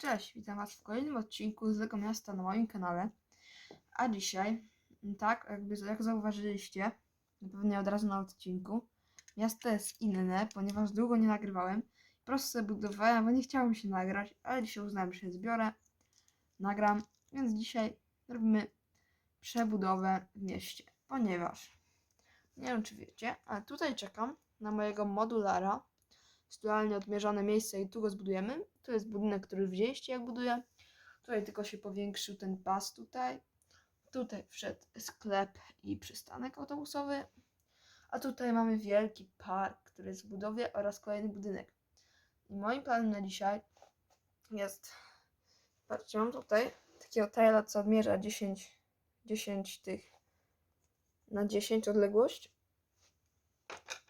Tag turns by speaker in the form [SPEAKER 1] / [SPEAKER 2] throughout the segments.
[SPEAKER 1] Cześć, witam Was w kolejnym odcinku z Lego Miasta na moim kanale. A dzisiaj, tak jakby jak zauważyliście, pewnie od razu na odcinku, miasto jest inne, ponieważ długo nie nagrywałem. Po prostu sobie budowałem, bo nie chciałem się nagrać, ale dzisiaj uznałem, że się zbiorę, nagram, więc dzisiaj robimy przebudowę w mieście, ponieważ, nie wiem czy wiecie, ale tutaj czekam na mojego modulara, aktualnie odmierzone miejsce i tu go zbudujemy. Tu jest budynek, który widzieliście jak buduję. Tutaj tylko się powiększył ten pas tutaj. Tutaj wszedł sklep i przystanek autobusowy. A tutaj mamy wielki park, który jest w budowie oraz kolejny budynek. I moim planem na dzisiaj jest, patrzcie, mam tutaj takiego tila, co odmierza 10, 10 tych na 10 odległość.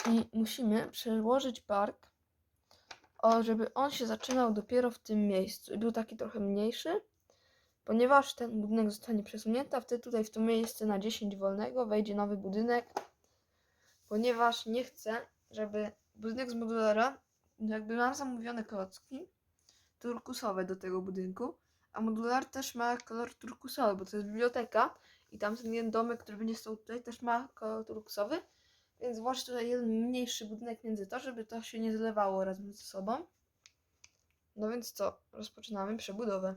[SPEAKER 1] I musimy przełożyć park żeby on się zaczynał dopiero w tym miejscu. I był taki trochę mniejszy, ponieważ ten budynek zostanie przesunięty, a wtedy tutaj w to miejsce na 10 wolnego wejdzie nowy budynek, ponieważ nie chcę, żeby budynek z modulara, jakby mam zamówione klocki turkusowe do tego budynku, a modular też ma kolor turkusowy, bo to jest biblioteka i tam ten domek, który będzie stał tutaj, też ma kolor turkusowy, więc włożę tutaj jeden mniejszy budynek między to, żeby to się nie zlewało razem ze sobą. No więc co? Rozpoczynamy przebudowę.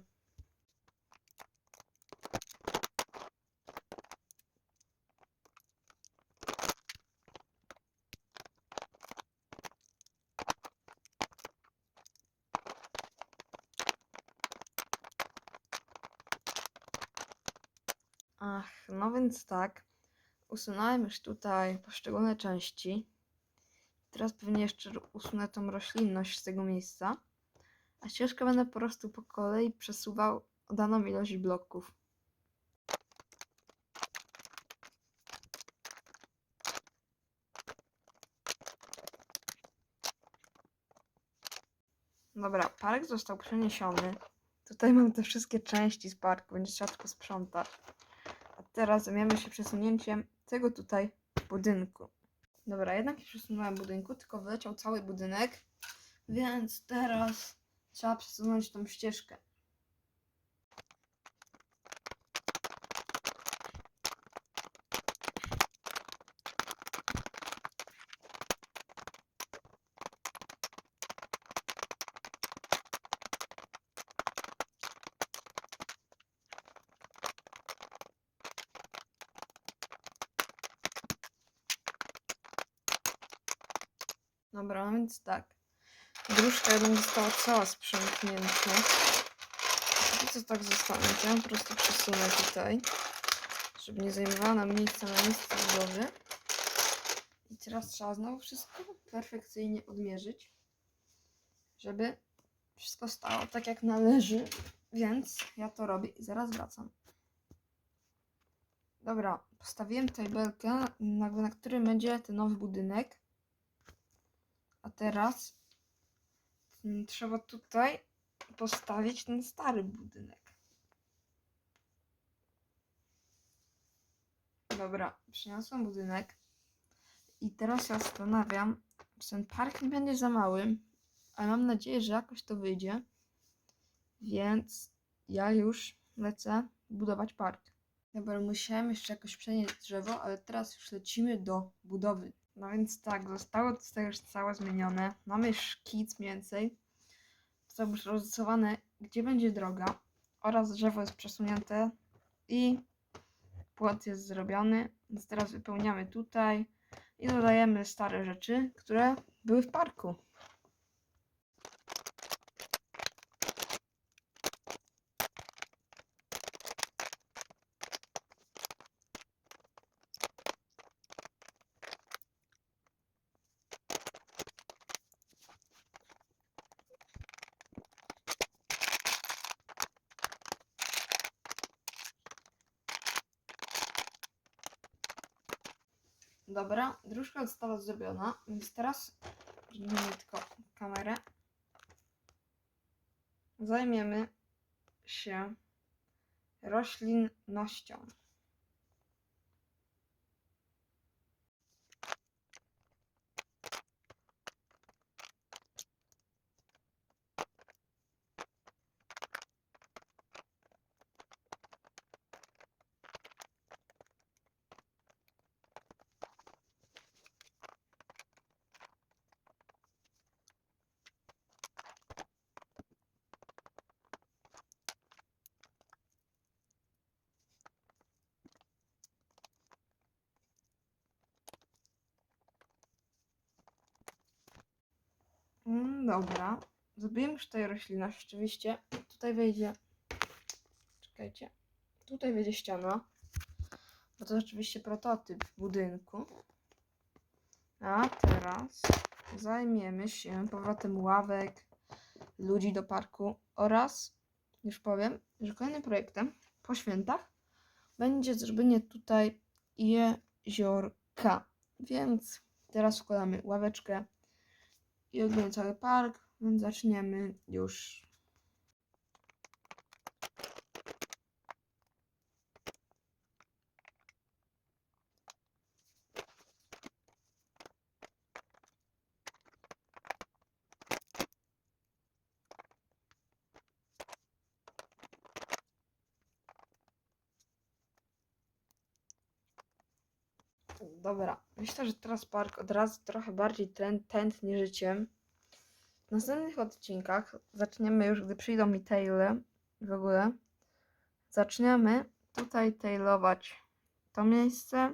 [SPEAKER 1] Ach, no więc tak. Usunąłem już tutaj poszczególne części. Teraz pewnie jeszcze usunę tą roślinność z tego miejsca. A ścieżkę będę po prostu po kolei przesuwał daną ilość bloków. Dobra, park został przeniesiony. Tutaj mam te wszystkie części z parku, będzie trzeba tylko sprzątać. A teraz zajmiemy się przesunięciem tego tutaj budynku. Dobra, jednak nie przesunąłem budynku, tylko wyleciał cały budynek, więc teraz trzeba przesunąć tą ścieżkę. Dobra, no więc tak. Gruszka jedna została cała sprzątnięta. I co tak zostanie? Ja po prostu przesunę tutaj, żeby nie zajmowała nam miejsca na miejscu budowy. I teraz trzeba znowu wszystko perfekcyjnie odmierzyć, żeby wszystko stało tak jak należy. Więc ja to robię i zaraz wracam. Dobra, postawiłem tutaj belkę, na, na którym będzie ten nowy budynek. A teraz trzeba tutaj postawić ten stary budynek. Dobra, przyniosłem budynek. I teraz się zastanawiam, czy ten park nie będzie za mały, ale mam nadzieję, że jakoś to wyjdzie. Więc ja już lecę budować park. Dobra, musiałem jeszcze jakoś przenieść drzewo, ale teraz już lecimy do budowy. No więc tak, zostało tutaj już całe zmienione. Mamy szkic więcej. Zostało już rozrysowane, gdzie będzie droga. Oraz drzewo jest przesunięte i płot jest zrobiony. Więc teraz wypełniamy tutaj i dodajemy stare rzeczy, które były w parku. Dobra, dróżka została zrobiona, więc teraz zmienimy tylko kamerę. Zajmiemy się roślinnością. Dobra. Zrobiłem już tutaj roślinność, oczywiście. Tutaj wejdzie... Czekajcie. Tutaj wejdzie ściana. Bo to oczywiście prototyp budynku. A teraz zajmiemy się powrotem ławek, ludzi do parku oraz, już powiem, że kolejnym projektem po świętach będzie zrobienie tutaj jeziorka. Więc teraz wkładamy ławeczkę i cały park, więc zaczniemy już. Dobra, myślę, że teraz park od razu trochę bardziej ten, tętni życiem. W następnych odcinkach zaczniemy już, gdy przyjdą mi taile w ogóle, zaczniemy tutaj tailować to miejsce.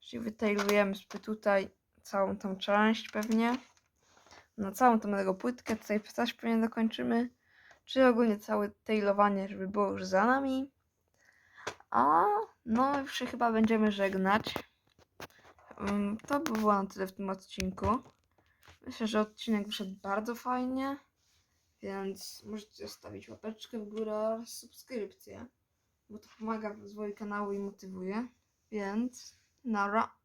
[SPEAKER 1] Czyli wytailujemy sobie tutaj całą tą część pewnie. Na całą tą tego płytkę tutaj też pewnie dokończymy. Czyli ogólnie całe tailowanie, żeby było już za nami. A no już się chyba będziemy żegnać. To by było na tyle w tym odcinku. Myślę, że odcinek wyszedł bardzo fajnie, więc możecie zostawić łapeczkę w górę oraz subskrypcję, bo to pomaga w rozwoju kanału i motywuje. Więc nara.